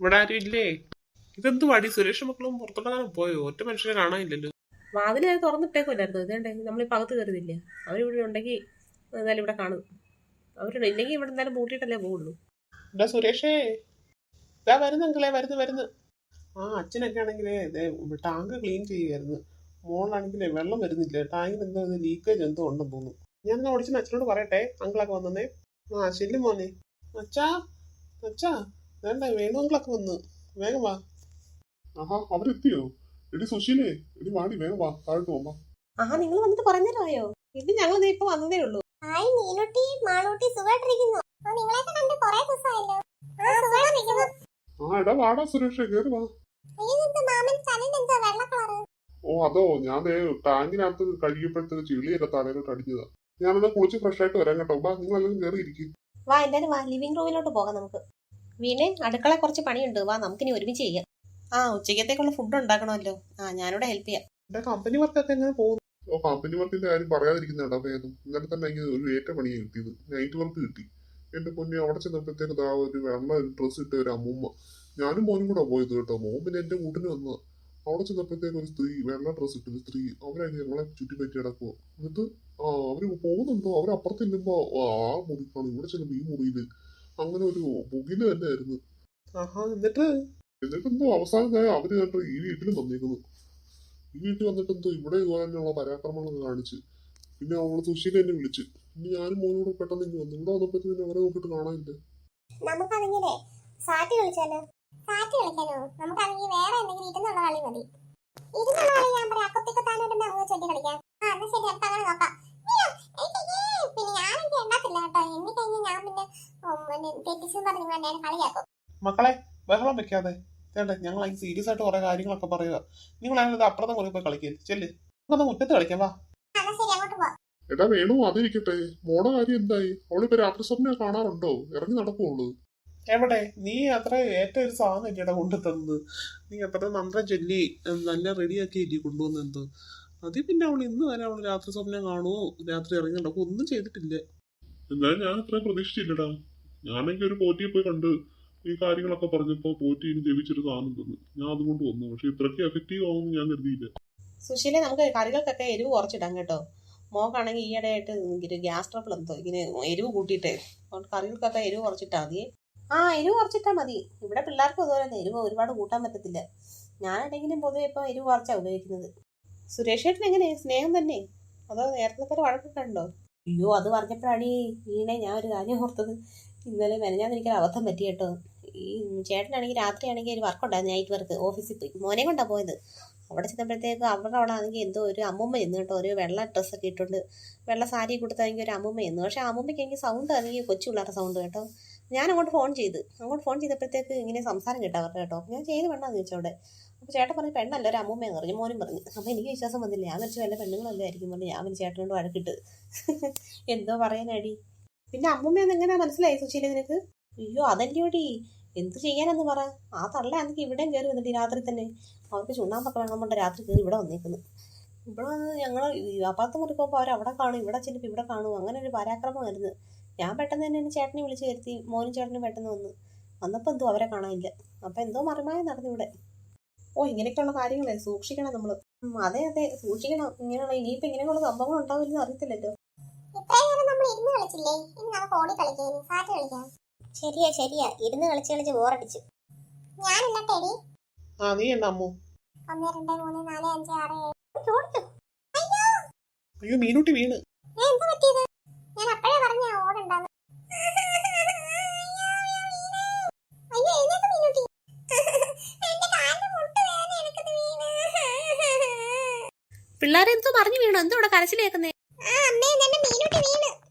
ഇവിടെ ആരും ഇല്ലേ? ഇതെന്ത് വടി? സുരേഷ് മക്കളും പുറത്തോട്ടാണ് പോയോ? ഒറ്റ മനുഷ്യനെ കാണാനില്ലല്ലോ. വാതിൽ ഞാൻ തുറന്നിട്ടേക്കുമല്ലായിരുന്നു ഇതേണ്ടേ നമ്മളിപ്പോൾ അകത്ത് കയറുന്നില്ല അവരിവിടെ ഉണ്ടെങ്കിൽ എന്തായാലും ഇവിടെ കാണും. അവരുണ്ട് ഇല്ലെങ്കിൽ ഇവിടെ എന്തായാലും പൂട്ടിയിട്ടല്ലേ പോകുള്ളൂ എന്താ സുരേഷേ ഇതാ വരുന്നു അങ്കിളെ വരുന്നു വരുന്നു. ആ അച്ഛനൊക്കെ ആണെങ്കിലേ ടാങ്ക് ക്ലീൻ ചെയ്യുമായിരുന്നു മോളാണെങ്കിലേ വെള്ളം വരുന്നില്ല. ടാങ്കിൽ എന്തോ ലീക്കേജ് എന്തോ ഉണ്ടെന്ന് തോന്നുന്നു. ഞാൻ എന്നാ ഓടിച്ചു അച്ഛനോട് പറയട്ടെ അങ്കിളൊക്കെ വന്നേ ആ ശരി മോനെ. അച്ഛാ അച്ഛാ. വേണ്ട വേണു അങ്കിളൊക്കെ വന്ന്. വേഗം വാ. ആഹാ അവരെത്തിയോ? എടി സുശീലേ എടി വാടി വേഗം വാ താഴോട്ട് പോവാ ആഹാ നിങ്ങൾ വന്നിട്ട് പറഞ്ഞല്ലോ ഇത് ഞങ്ങൾ ഇപ്പൊ വന്നതേ ഉള്ളൂ. ഹായ് മീനുട്ടി മാളൂട്ടി സുഖമായിട്ടിരിക്കുന്നു ആ നിങ്ങളെയൊക്കെ കണ്ട് കുറേ ദിവസമായല്ലോ. ആ സുഖമായിട്ടിരിക്കുന്നു ആ എടാ വാടാ സുരേഷ് കേറി വാ. അയ്യോ എന്താ മാമൻ തലയിൽ എന്താ വെള്ള കളറ് ഓ അതോ ഞാൻ ദേ ടാങ്കിനകത്ത് കഴുകിയപ്പോഴത്തേക്ക് ചെളിയൊക്കെ തലയിലോട്ട് അടിച്ചതാ ഞാനെന്നാ കുളിച്ച് ഫ്രഷ് ആയിട്ട് വരാം കേട്ടോ ബാ നിങ്ങൾ എല്ലാം കയറി ഇരിക്കും വാ എന്തായാലും വാ ലിവിംഗ് റൂമിലോട്ട് പോകാം നമുക്ക് വീണേ അടുക്കള കുറച്ച് പണിയുണ്ട്. വാ നമുക്കിനി ഒരുമിച്ച് ചെയ്യാം. ആ ഉച്ചക്കത്തേക്കുള്ള ഫുഡ് ഉണ്ടാക്കണമല്ലോ. ആ ഞാനിവിടെ ഹെൽപ്പ് ചെയ്യാം. എന്റെ കമ്പനി വർക്കൊക്കെ എങ്ങനെ പോകുന്നു? ഓ കമ്പനി വർക്കിന്റെ കാര്യം പറയാതിരിക്കുന്നതാ വേദം ഇന്നലെ തന്നെ എനിക്ക് ഒരു ഏറ്റ പണിയാണ് കിട്ടിയത്. നൈറ്റ് വർക്ക് കിട്ടി. എന്റെ പൊന്നെ അവിടെ ചെന്നപ്പോഴത്തേക്ക് ദാ ഒരു വെള്ള ഒരു ഡ്രസ്സ് ഇട്ട ഒരു അമ്മൂമ്മ. ഞാനും മോനും കൂടെ പോയത് കേട്ടോ. മോൻ പിന്നെ എന്റെ കൂട്ടിന് വന്നതാ. അവിടെ ചെന്നപ്പോഴത്തേക്ക് ഒരു സ്ത്രീ വെള്ള ഡ്രസ്സ് ഇട്ടൊരു സ്ത്രീ അവരായിട്ട് ഞങ്ങളെ ചുറ്റിപ്പറ്റി കിടക്കുക എന്നിട്ട് ആ അവർ പോകുന്നുണ്ടോ? അവരപ്പുറത്ത് ചെല്ലുമ്പോ ആ മുറിക്കാണ്. ഇവിടെ ചെല്ലുമ്പോ ഈ മുറിയിൽ അങ്ങനെ ഒരു പുകിൽ തന്നെ ആയിരുന്നു ആഹാ എന്നിട്ട്? എന്നിട്ട് എന്തോ അവസാനമായ അവർ കണ്ടു ഈ വീട്ടിൽ വന്നിരുന്നു ഈ വീട്ടിൽ വന്നിട്ട് എന്തോ ഇവിടെ ഇതുപോലെയുള്ള പരാക്രമങ്ങളൊക്കെ കാണിച്ച്. പിന്നെ അവൾ സുശീല എന്നെ വിളിച്ച്. പിന്നെ ഞാനും മോനോട് പെട്ടെന്ന് ഇനി വന്നു. ഇവിടെ വന്നപ്പോ പിന്നെ അവരെ നോക്കിട്ട് കാണാനില്ല. നമുക്കാണെങ്കിലേ സാറ്റ് കളിച്ചാലോ സാറ്റ് വിളിക്കാനോ? നമുക്കാണെങ്കിൽ വേറെ എന്തെങ്കിലും ഇരുന്നുള്ള കളി മതി. ഇരുന്നുള്ള കളി ഞാൻ പറയാം അക്കത്തിക്കത്താനോട് അങ്ങ് ചൊല്ലി കളിക്കാം ആ എന്നാ ശരി നമുക്ക് അങ്ങനെ നോക്കാം അയ്യോ, എനിക്ക് അയ്യേ, പിന്നെ ഞാനെനിക്ക് എണ്ണത്തില്ല കേട്ടോ എണ്ണി കഴിഞ്ഞ് ഞാൻ പിന്നെ ഉം, പറഞ്ഞ് ഞാൻ എന്നെ കളിയാക്കും. മക്കളെ ബഹളം വെക്കാതെ. ചേട്ടാ ഞങ്ങൾ അതിന് സീരിയസ് ആയിട്ട് കുറെ കാര്യങ്ങളൊക്കെ പറയുക നിങ്ങൾ അതിനത് അപ്പുറത്തെ മുറി പോയി കളിക്കും. ചെല്ല്. നമുക്കൊന്ന് മുറ്റത്ത് കളിക്കാം വാ. എന്നാ ശരി അങ്ങോട്ട് പോ. എടാ വേണു അതിരിക്കട്ടെ. മോടെ കാര്യം എന്തായി? അവളിപ്പോ രാത്രി സ്വപ്നം കാണാറുണ്ടോ? ഇറങ്ങി നടക്കുള്ളൂ എവിടെ? നീ അത്ര ഏറ്റവും ഒരു സാധനം ഇല്ലടാ കൊണ്ടു തന്നത്? നീ അത്ര നന്ദ ചൊല്ലി നല്ല റെഡിയാക്കി ഇല്ലേ കൊണ്ടുവന്ന് എന്തോ? അത് പിന്നെ അവൾ ഇന്ന് വരെ അവൾ രാത്രി സ്വപ്നം കാണുമോ രാത്രി ഇറങ്ങി നടക്കുമോ ഒന്നും ചെയ്തിട്ടില്ല. എന്നാലും ഞാൻ അത്ര പ്രതീക്ഷിച്ചില്ലടാ. ഞാനെങ്കിൽ ഒരു പോറ്റിയെ പോയി കണ്ട് ഈ കാര്യങ്ങളൊക്കെ പറഞ്ഞപ്പോ പോറ്റി ഇനി ജപിച്ചൊരു സാധനം തന്നു ഞാൻ അതുകൊണ്ട് വന്നു. പക്ഷെ ഇത്രയ്ക്ക് എഫക്റ്റീവ് ആവുമെന്ന് ഞാൻ കരുതിയില്ല. സുശീലെ നമുക്ക് കറികൾക്കൊക്കെ എരിവ് കുറച്ചിടാം കേട്ടോ. മോക്കാണെങ്കിൽ ഈയിടെ ആയിട്ട് ഇങ്ങനെ ഗ്യാസ് ട്രബിൾ എന്തോ ഇങ്ങനെ എരിവ് കൂട്ടിയിട്ടേ. അതുകൊണ്ട് കറികൾക്കൊക്കെ എരിവ് കുറച്ചിട്ടാ മതി. ആ എരിവ് കുറച്ചിട്ടാ മതി. ഇവിടെ പിള്ളേർക്കും അതുപോലെ എരിവ് ഒരുപാട് കൂട്ടാൻ പറ്റത്തില്ല. ഞാനാണെങ്കിലും പൊതുവെ ഇപ്പം എരിവ് കുറച്ചാണ് ഉപയോഗിക്കുന്നത്. സുരേഷ് ഏട്ടൻ എങ്ങനെ സ്നേഹം തന്നെ. അതോ നേരത്തെ വഴക്കൊക്കെ ഉണ്ടോ? അയ്യോ അത് പറഞ്ഞപ്പോഴാണ് ഈ വീണെ ഞാൻ ഒരു കാര്യം ഓർത്തത്. ഇന്നലെ മെനഞ്ഞാന്ന് എനിക്കൊരു അബദ്ധം പറ്റി കേട്ടോ ഈ ചേട്ടനാണെങ്കിൽ രാത്രിയാണെങ്കിൽ ഒരു വർക്കുണ്ടായിരുന്നു നൈറ്റ് വർക്ക് ഓഫീസിൽ പോയി. മോനെ കൊണ്ടാണ് പോയത്. അവിടെ ചെന്നപ്പോഴത്തേക്ക് അവിടെ അവിടെ ആണെങ്കിൽ എന്തോ ഒരു അമ്മുമ്മ ചെന്ന് കേട്ടോ. ഒരു വെള്ള ഡ്രസ്സൊക്കെ ഇട്ടുണ്ട് വെള്ള സാരി കൊടുത്താണെങ്കിൽ ഒരു അമ്മൂമ്മ ചെന്നു. പക്ഷേ അമ്മുമ്മയ്ക്ക് എനിക്ക് സൗണ്ട് ആണെങ്കിൽ കൊച്ചു പിള്ളേരുടെ സൗണ്ട് കേട്ടോ. ഞാൻ അങ്ങോട്ട് ഫോൺ ചെയ്ത്. അങ്ങോട്ട് ഫോൺ ചെയ്തപ്പോഴത്തേക്ക് ഇങ്ങനെ സംസാരം കേട്ടോ കേട്ടോ. ഞാൻ ചെയ്ത് പെണ്ണാന്ന് ചോദിച്ചു അവിടെ. അപ്പോൾ ചേട്ടൻ പറഞ്ഞു പെണ്ണല്ല ഒരു അമ്മൂമ്മയെന്ന് പറഞ്ഞു. മോനും പറഞ്ഞു അപ്പോൾ എനിക്ക് വിശ്വാസം വന്നില്ല. ഞാൻ വെച്ച് വല്ല പെണ്ണുങ്ങളല്ലേ ആയിരിക്കും. പറഞ്ഞു ഞാൻ ചേട്ടനോട് വഴക്കിട്ട്. എന്തോ പറയാനടി. പിന്നെ അമ്മുമ്മയെന്ന് എങ്ങനെയാ മനസ്സിലായി സുശീല നിനക്ക്? അയ്യോ അതല്ലയോടി. എന്ത് ചെയ്യാനെന്ന് പറ. ആ തള്ളയാണെങ്കിൽ ഇവിടെയും കയറി വന്നിട്ട് രാത്രി തന്നെ. അവർക്ക് ചുണ്ണാമ്പൊക്കെ വേണം കൊണ്ട് രാത്രി കയറി ഇവിടെ വന്നേക്കുന്നു. ഇവിടെ വന്ന് ഞങ്ങൾ അപ്പുറത്ത് മുറി പോകുമ്പോൾ അവർ അവിടെ കാണും ഇവിടെ ചെല്ലിപ്പോൾ ഇവിടെ കാണും. അങ്ങനെ ഒരു പരാക്രമമായിരുന്നു. ഞാൻ പെട്ടെന്ന് തന്നെ എന്നെ ചേട്ടനെ വിളിച്ച് വരുത്തി. മോനും ചേട്ടനും പെട്ടെന്ന് വന്നു. വന്നപ്പോൾ എന്തോ അവരെ കാണാനില്ല. അപ്പം എന്തോ മറിമായി നടന്നു ഇവിടെ. ഓ ഇങ്ങനെയൊക്കെയുള്ള കാര്യങ്ങളെ സൂക്ഷിക്കണം നമ്മൾ അതെ അതെ. സൂക്ഷിക്കണം. ഇങ്ങനെയുള്ള ഇനിയിപ്പോൾ ഇങ്ങനെയുള്ള സംഭവങ്ങൾ ഉണ്ടാവില്ലെന്ന് അറിയത്തില്ലല്ലോ. നമ്മൾ ഇരുന്ന് കളിച്ചില്ലേ? ഇനി നമുക്ക് ഓടി കളിക്കാം ഇനി സാറ്റ് കളിക്കാം. ശരിയാ ശരിയാ. ഇരുന്ന് കളിച്ച് കളിച്ച് ബോറടിച്ചു. ഞാൻ ഇന്നട്ടെടി ആ നീ എണ്ണ അമ്മു? ഒന്ന് രണ്ട് മൂന്ന് നാല് അഞ്ച് ആറ് ഏഴ്. ഓടിച്ചു അയ്യോ. അയ്യോ മീനൂട്ടി വീണ്. ഞാൻ എന്താ പറ്റിയത്? ഞാൻ അപ്പോഴേ പറഞ്ഞ ഓടണ്ടെന്ന് അയ്യോ എഴുന്നേക്ക് മീനുട്ടി. എന്റെ കാലിന്റെ മുട്ട് വേദന എനിക്കത് വീണ്. പിള്ളേരെ എന്തോ പറഞ്ഞു വീണു. എന്തോ ഇവിടെ കരച്ചിൽ കേൾക്കുന്നേ ആ